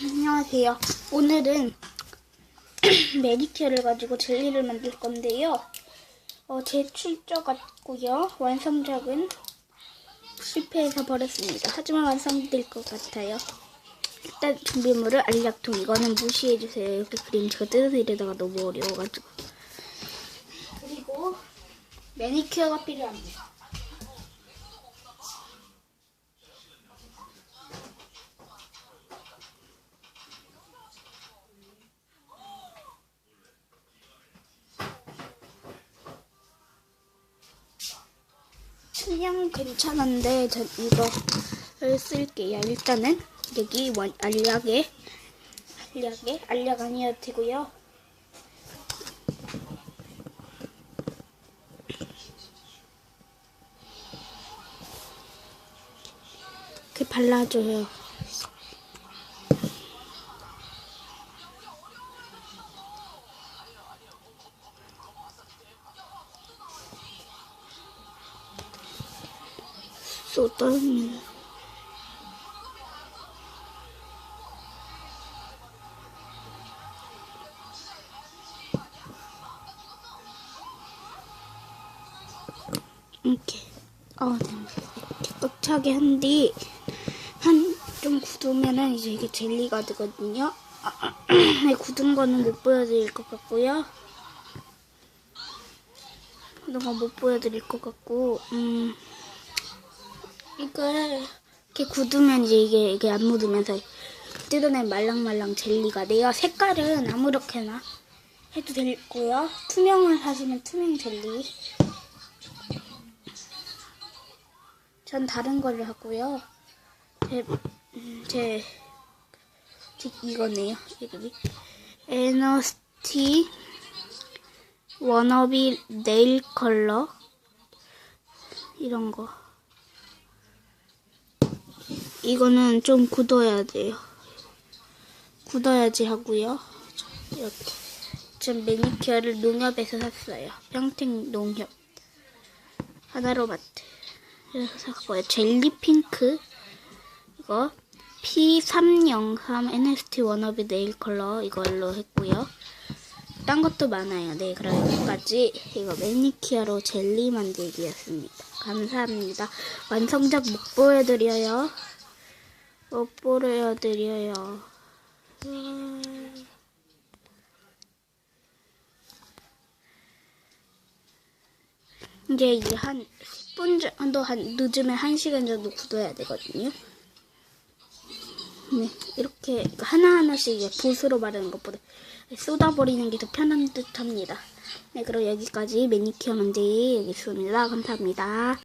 안녕하세요. 오늘은 매니큐어를 가지고 젤리를 만들 건데요. 어, 제 출처 같고요. 완성작은 실패해서 버렸습니다. 하지만 완성될 것 같아요. 일단 준비물을 알약통 이거는 무시해주세요. 이렇게 그림 제가 뜯어서 이러다가 너무 어려워가지고. 그리고 매니큐어가 필요합니다. 그냥 괜찮은데 전 이거를 쓸게요. 일단은 여기 원 알약에 알약에 알약 아니어도 되고요. 발라줘요. 쏟아면 이렇게 어, 네. 이렇게 꽉 차게 한 뒤 한 좀 굳으면은 이제 이게 젤리가 되거든요. 네, 굳은 거는 못 보여드릴 것 같고요. 굳은 거못 보여드릴 것 같고, 음, 이걸 이렇게 굳으면 이제 이게 이게 안 묻으면서 뜯어낸 말랑말랑 젤리가 돼요. 색깔은 아무렇게나 해도 되고요. 투명을 사시면 투명 젤리. 전 다른 걸로 하고요. 제, 음, 제, 제 이거네요. 이름이 에너스티 워너비 네일 컬러 이런 거. 이거는 좀 굳어야 돼요. 굳어야지 하고요. 이렇게. 전 매니큐어를 농협에서 샀어요. 평택 농협. 하나로마트. 그래서 샀고요. 젤리 핑크. 이거 P303 NST 워너비 네일 컬러 이걸로 했고요. 딴 것도 많아요. 네, 그럼 여기까지 이거 매니큐어로 젤리 만들기였습니다. 감사합니다. 완성작 못 보여드려요. 못 보여드려요. 음. 이제 이게 한 10분 정도 한 늦으면 1시간 정도 굳어야 되거든요. 네, 이렇게 하나하나씩 이제 붓으로 바르는 것보다 쏟아버리는 게 더 편한 듯 합니다. 네, 그럼 여기까지 매니큐어 만들기 여기 있습니다. 감사합니다.